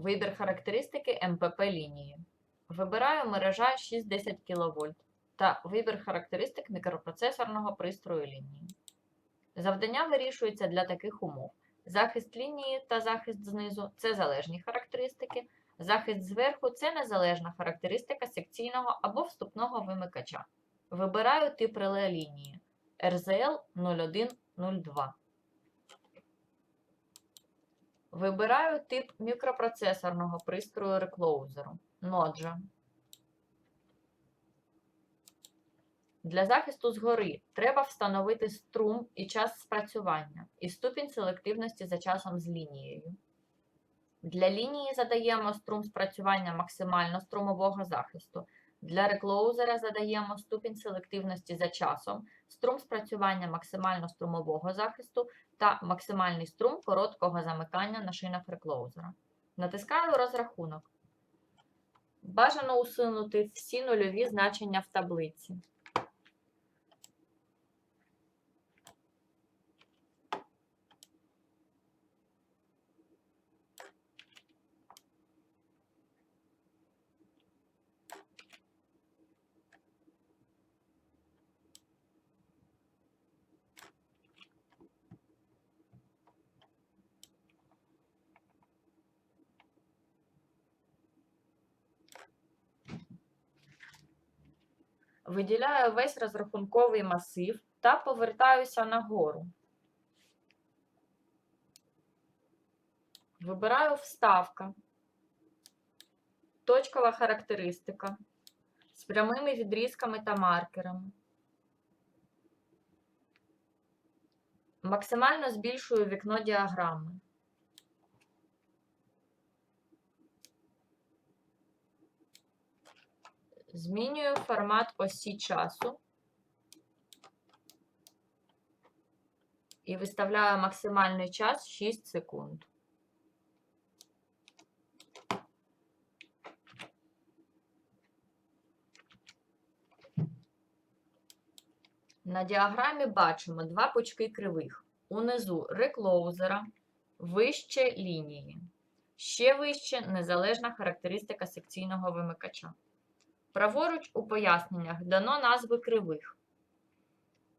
Вибір характеристики МПП лінії. Вибираю мережа 6-10 кВт та вибір характеристик мікропроцесорного пристрою лінії. Завдання вирішується для таких умов. Захист лінії та захист знизу це залежні характеристики. Захист зверху це незалежна характеристика секційного або вступного вимикача. Вибираю тип реле лінії RZL 0102. Вибираю тип мікропроцесорного пристрою реклоузеру Noджа. Для захисту згори треба встановити струм і час спрацювання і ступінь селективності за часом з лінією. Для лінії задаємо струм спрацювання максимально струмового захисту. Для реклоузера задаємо ступінь селективності за часом, струм спрацювання максимально струмового захисту та максимальний струм короткого замикання на шинах реклоузера. Натискаю розрахунок. Бажано усунути всі нульові значення в таблиці. Виділяю весь розрахунковий масив та повертаюся нагору. Вибираю вставка, точкова характеристика з прямими відрізками та маркерами. Максимально збільшую вікно діаграми. Змінюю формат осі часу і виставляю максимальний час 6 секунд. На діаграмі бачимо два пучки кривих. Унизу реклоузера, вище лінії. Ще вище незалежна характеристика секційного вимикача. Праворуч у поясненнях дано назви кривих.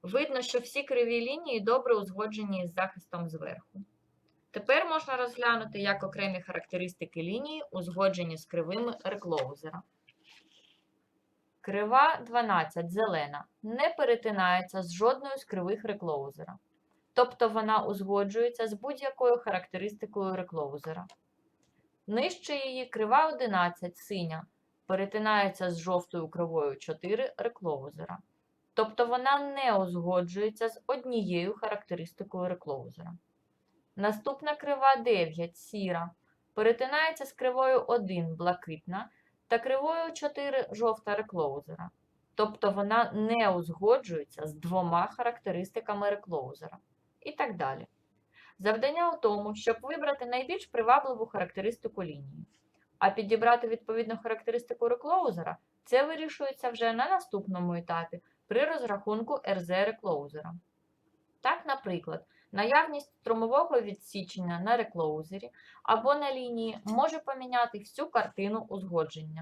Видно, що всі криві лінії добре узгоджені із захистом зверху. Тепер можна розглянути, як окремі характеристики лінії узгоджені з кривими реклоузера. Крива 12 зелена не перетинається з жодною з кривих реклоузера. Тобто вона узгоджується з будь-якою характеристикою реклоузера. Нижче її крива 11 синя перетинається з жовтою кривою 4 реклоузера. Тобто вона не узгоджується з однією характеристикою реклоузера. Наступна крива 9 сіра перетинається з кривою 1 блакитна та кривою 4 жовта реклоузера. Тобто вона не узгоджується з двома характеристиками реклоузера. І так далі. Завдання у тому, щоб вибрати найбільш привабливу характеристику лінії. А підібрати відповідну характеристику реклоузера це вирішується вже на наступному етапі при розрахунку РЗ реклоузера. Так, наприклад, наявність струмового відсічення на реклоузері або на лінії може поміняти всю картину узгодження.